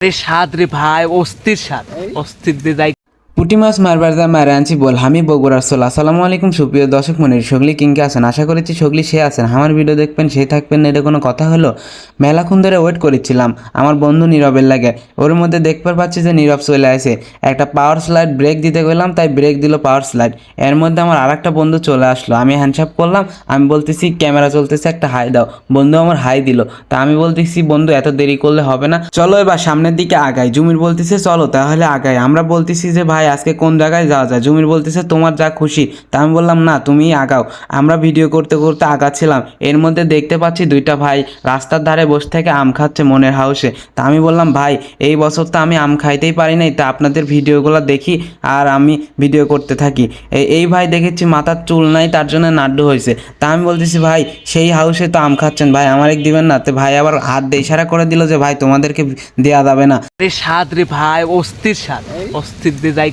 রে স্বাদ রে ভাই অস্থির স্বাদ। অস্থির দিয়ে যাই পুটি মাছ মারবার দা মারে আনছি বল। আমি বগুড়ার সোল আসসালামু আলাইকুম, সুপ্রিয় দর্শক মনির সগলি কিংকে আছেন? আশা করেছি সগলি সে আছেন। আমার ভিডিও দেখবেন, সে থাকবেন এটা কোনো কথা হলো? মেলাক্ষণ ধরে ওয়েট করেছিলাম। আমার বন্ধু নীরবের লাগে। ওর মধ্যে দেখতে পাচ্ছি যে নীরব চলে আসে। একটা পাওয়ার স্লাইড ব্রেক দিতে গেলাম, তাই ব্রেক দিল পাওয়ার স্লাইড এর মধ্যে আমার আর একটা বন্ধু চলে আসলো। আমি হ্যান্ডসাপ করলাম, আমি বলতেছি ক্যামেরা চলতেছে, একটা হাই দাও। বন্ধু আমার হাই দিল। তা আমি বলতেছি, বন্ধু, এত দেরি করলে হবে না। চলো এবার সামনের দিকে আগাই। জুমির বলতেছে, চলো, তাহলে আগাই। আমরা বলতেছি যে, ভাই আজকে কোন জায়গায় যাওয়া যায়? জুমির বলতেছে, তোমার যা খুশি। তা আমি বললাম, না তুমি আগাও। আমরা ভিডিও করতে করতে আগাচ্ছিলাম। এর মধ্যে দেখতে পাচ্ছি দুইটা ভাই রাস্তার ধারে বসে থেকে আম খাচ্ছে মনের হাউসে। তা আমি বললাম, ভাই, এই বছর তো আমি আম খাইতেই পারি নাই, তা আপনাদের ভিডিওগুলো দেখি আর আমি ভিডিও করতে থাকি। এই ভাই দেখেছি মাথার চুল নাই, তার জন্য নাড্ডু হয়েছে তা আমি বলতেছি, ভাই, সেই হাউসে তো আম খাচ্ছেন, ভাই, আমার এক দিবেন না। তো ভাই আবার হাত দিয়ে ইশারা করে দিল যে, ভাই, তোমাদেরকে দেওয়া যাবে না। রে স্বাদ রে ভাই, অস্থির স্বাদ। অস্থির দিয়ে যাই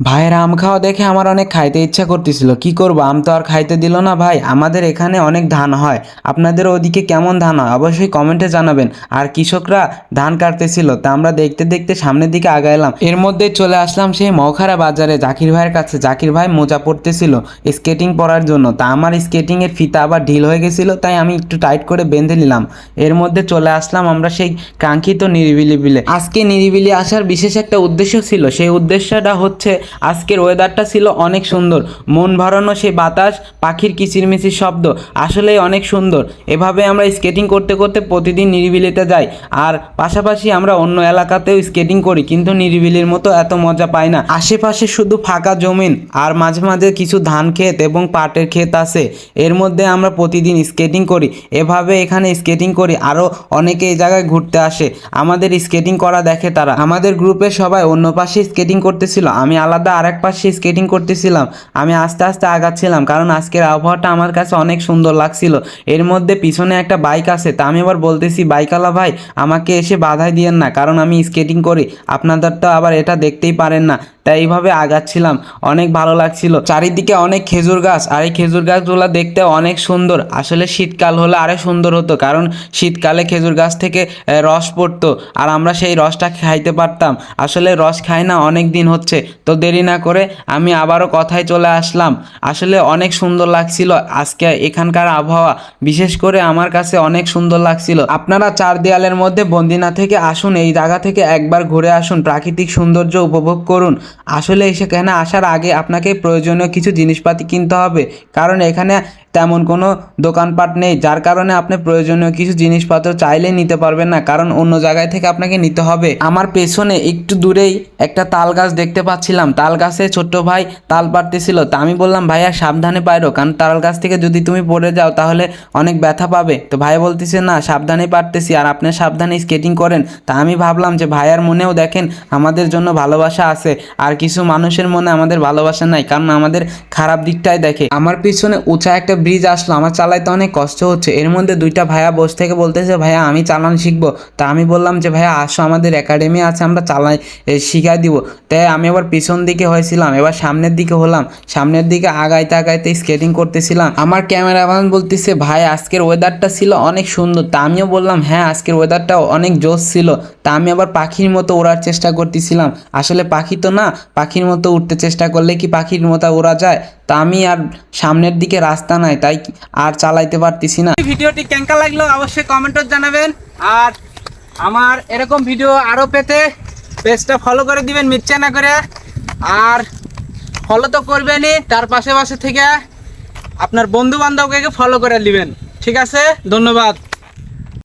ভাইয়ের আম খাওয়া দেখে আমার অনেক খাইতে ইচ্ছা করতেছিল। কি করব? আম তো আর খাইতে দিল না ভাই। আমাদের এখানে অনেক ধান হয়। আপনাদের ওদিকে কেমন ধান হয়? অবশ্যই কমেন্টে জানাবেন। আর কৃষকরা ধান কাটতেছিল, তা আমরা দেখতে দেখতে সামনের দিকে আগাইলাম এর মধ্যে চলে আসলাম সেই মৌখারা বাজারে জাকির ভাইয়ের কাছে। জাকির ভাই মোজা পড়তেছিল স্কেটিং পরার জন্য। তা আমার স্কেটিং এর ফিতা আবার ঢিল হয়ে গেছিল, তাই আমি একটু টাইট করে বেঁধে নিলাম। এর মধ্যে চলে আসলাম আমরা সেই কাঙ্ক্ষিত নিরিবিলি বিলে। আজকে নিরিবিলি আসার বিশেষ একটা উদ্দেশ্য ছিল। সেই উদ্দেশ্যটা হচ্ছে আজকের ওয়েদারটা ছিল অনেক সুন্দর। মন ভরানো সেই বাতাস, পাখির কিচিরমিচির শব্দ, আসলেই অনেক সুন্দর। এভাবে আমরা স্কেটিং করতে করতে প্রতিদিন নিরিবিলিতে যাই। আর পাশাপাশি আমরা অন্য এলাকাতেও স্কেটিং করি, কিন্তু নিরিবিলির মতো এত মজা পাই না। আশেপাশে শুধু ফাঁকা জমিন, আর মাঝে মাঝে কিছু ধান ক্ষেত এবং পাটের ক্ষেত আছে। এর মধ্যে আমরা প্রতিদিন স্কেটিং করি। এভাবে এখানে স্কেটিং করি আরও অনেকে এই জায়গায় ঘুরতে আসে। আমাদের স্কেটিং করা দেখে তারা। আমাদের গ্রুপে সবাই অন্য পাশে স্কেটিং করতেছিল। আমি আলাদা আরেক পাশে স্কেটিং করতেছিলাম। আমি আস্তে আস্তে আগাচ্ছিলাম, কারণ আজকের আবহাওয়াটা আমার কাছে অনেক সুন্দর লাগছিল। এর মধ্যে পিছনে একটা বাইক আছে, তা আমি আবার বলতেছি, বাইকালা ভাই, আমাকে এসে বাধাই দিয়েন না, কারণ আমি স্কেটিং করি। আপনাদের তো আবার এটা দেখতেই পারেন না। তাই এইভাবে আগাচ্ছিলাম। অনেক ভালো লাগছিল। চারিদিকে অনেক খেজুর গাছ আর এই খেজুর গাছগুলো দেখতে অনেক সুন্দর। আসলে শীতকাল হলে আরও সুন্দর হতো কারণ শীতকালে খেজুর গাছ থেকে রস পড়তো আর আমরা সেই রসটা খাইতে পারতাম। আসলে রস খাই না, অনেক দিন হচ্ছে। তো দেরি না করে আমি আবারও কথায় চলে আসলাম। আসলে অনেক সুন্দর লাগছিল আজকে এখানকার আবহাওয়া। বিশেষ করে আমার কাছে অনেক সুন্দর লাগছিল। আপনারা চার দেয়ালের মধ্যে বন্দিনা থেকে আসুন, এই জায়গা থেকে একবার ঘুরে আসুন। প্রাকৃতিক সৌন্দর্য উপভোগ করুন। আসলে সেখানে আসার আগে আপনাকে প্রয়োজনীয় কিছু জিনিসপাতি কিনতে হবে? কারণ এখানে তেমন কোনো দোকানপাট নেই, যার কারণে আপনি প্রয়োজনীয় কিছু জিনিসপত্র চাইলেই নিতে পারবেন না, কারণ অন্য জায়গায় থেকে আপনাকে নিতে হবে। আমার পেছনে একটু দূরেই একটা তাল গাছ দেখতে পাচ্ছিলাম। তাল গাছে ছোট্ট ভাই তাল পাড়তেছিল তা আমি বললাম, ভাইয়া, সাবধানে পাইরো, কারণ তাল গাছ থেকে যদি তুমি পড়ে যাও, তাহলে অনেক ব্যথা পাবে। তো ভাই বলতেছে, না, সাবধানে পারতেছি আর আপনি সাবধানে স্কেটিং করেন। তা আমি ভাবলাম যে, ভাইয়ার মনেও দেখেন, আমাদের জন্য ভালোবাসা আছে, আর কিছু মানুষের মনে আমাদের ভালোবাসা নাই, কারণ আমাদের খারাপ দিকটাই দেখে। আমার পিছনে উঁচা একটা ব্রিজ আসলো, আমার চালাইতে অনেক কষ্ট হচ্ছে। এর মধ্যে দুইটা ভাইয়া বসে থেকে বলতেছে, ভাইয়া, আমি চালান শিখব। তা আমি বললাম যে, ভাইয়া, আসো, আমাদের একাডেমি আছে, আমরা চালাই শিখাই দিব। তাই আমি আবার পিছন দিকে হয়েছিলাম, এবার সামনের দিকে হলাম। সামনের দিকে আগাইতে আগাইতে স্কেটিং করতেছিলাম। আমার ক্যামেরাম্যান বলতেছে, ভাই, আজকের ওয়েদারটা ছিল অনেক সুন্দর। তা আমিও বললাম হ্যাঁ আজকের ওয়েদারটা অনেক জোশ ছিল। তা আমি আবার পাখির মতো ওড়ার চেষ্টা করতেছিলাম। আসলে পাখি তো না, পাখির মতো উঠতে চেষ্টা করলে কি পাখির মতো ওড়া যায়? তা আমি আর সামনের দিকে রাস্তা নাই, তাই আর চালাইতে পারতেছি না। ভিডিওটি কেঙ্কা লাগল অবশ্যই কমেন্টে জানাবেন। আর আমার এরকম ভিডিও আরও পেতে পেজটা ফলো করে দিবেন মিথ্যা না করে। আর ফলো তো করবেনই, তার পাশে পাশে থেকে আপনার বন্ধু বান্ধবকে ফলো করে দিবেন। ঠিক আছে? ধন্যবাদ।